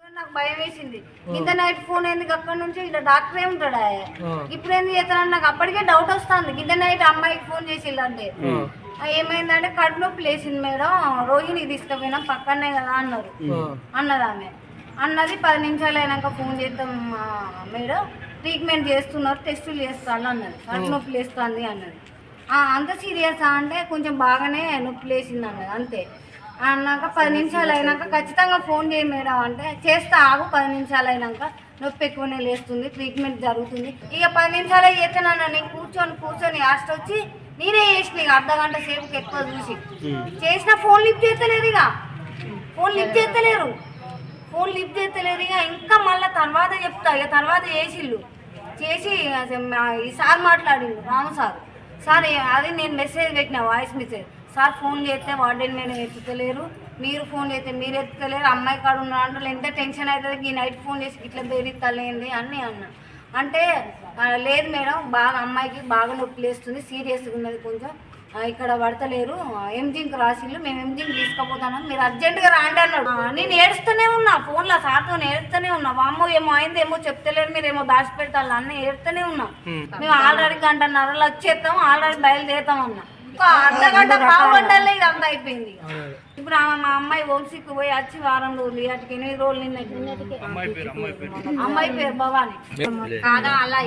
నాకు భయం వేసింది ఇంత నైట్ ఫోన్ ఎందుకు అక్కడ నుంచి ఇలా డాక్టర్ ఏ ఉంటాడా ఇప్పుడు ఏంది చేస్తాను నాకు అప్పటికే డౌట్ వస్తుంది ఇంత నైట్ అమ్మాయికి ఫోన్ చేసిందంటే ఏమైందంటే కడుపు నొప్పి లేచింది మేడం. రోహిణికి తీసుకుపోయినా పక్కనే కదా అన్నారు. అన్నది ఆమె అన్నది పది నిమిషాలు అయినాక ఫోన్ చేద్దాం మేడం. ట్రీట్మెంట్ చేస్తున్నారు టెస్టులు చేస్తాను అన్నది. కడుపు నొప్పి లేస్తుంది అన్నది. "ఆ, అంత సీరియసా అంటే కొంచెం బాగానే నొప్పి లేచింది అన్నది అంతే. అన్నాక పది నిమిషాలు అయినాక ఖచ్చితంగా ఫోన్ చేయి మేడం అంటే చేస్తా ఆగు పది నిమిషాలు అయినాక. నొప్పి ఎక్కువనే లేస్తుంది ట్రీట్మెంట్ జరుగుతుంది. ఇక పది నిమిషాలు చేస్తానన్న నేను కూర్చొని కూర్చొని లాస్ట్ వచ్చి నేనే చేసిన ఇక అర్ధ గంట సేపుకి ఎక్కువ చూసి. చేసిన ఫోన్ లిఫ్ట్ చేస్తలేదు ఇక. ఫోన్ లిఫ్ట్ చేస్తలేరు. ఫోన్ లిఫ్ట్ చేస్తలేరు ఇక ఇంకా మళ్ళీ తర్వాత చెప్తా. ఇక తర్వాత చేసిళ్ళు. చేసి ఈ సార్ మాట్లాడిండు రాము సార్. సార్ అది నేను మెసేజ్ పెట్టిన వాయిస్ మెసేజ్. సార్ ఫోన్ చేస్తే వార్డెన్ నేను ఎత్తుతలేరు. మీరు ఫోన్ చేస్తే మీరు ఎత్తుతలేరు. అమ్మాయి కాడ ఉన్న అంటే ఎంత టెన్షన్ అవుతుంది ఈ నైట్ ఫోన్ చేసి ఇట్లా బెదిరిస్తలేంది అని అన్నా. అంటే లేదు మేడం బాగా అమ్మాయికి బాగా నొప్పి లేస్తుంది సీరియస్గా ఉన్నది కొంచెం. ఇక్కడ పడతలేరు. ఎంజింగ్ రాసిళ్ళు మేము ఎంజింగ్ తీసుకుపోతాను మీరు అర్జెంటుగా రాండి అన్నాడు. నేను ఏడుస్తూనే ఉన్నా ఫోన్లో సార్తో ఏడుస్తూనే ఉన్నా. వామ్మో ఏమో అయింది ఏమో చెప్తలేరు మీరు ఏమో దాచిపెడతారు అన్న ఏడుస్తూనే ఉన్నా. మేము ఆల్రెడీ గంటన్నరలో వచ్చేస్తాం ఆల్రెడీ బయలుదేరుతాం అన్న. ఒక అర్ధ గంట గంటల్లో ఇది అంతా అయిపోయింది. ఇప్పుడు ఆమె మా అమ్మాయి వంశీకి పోయి వచ్చి వారం రోజులు ఇవాటికి ఎనిమిది రోజులు నిన్నటి అమ్మాయి పేరు భవాని. కాదా అలా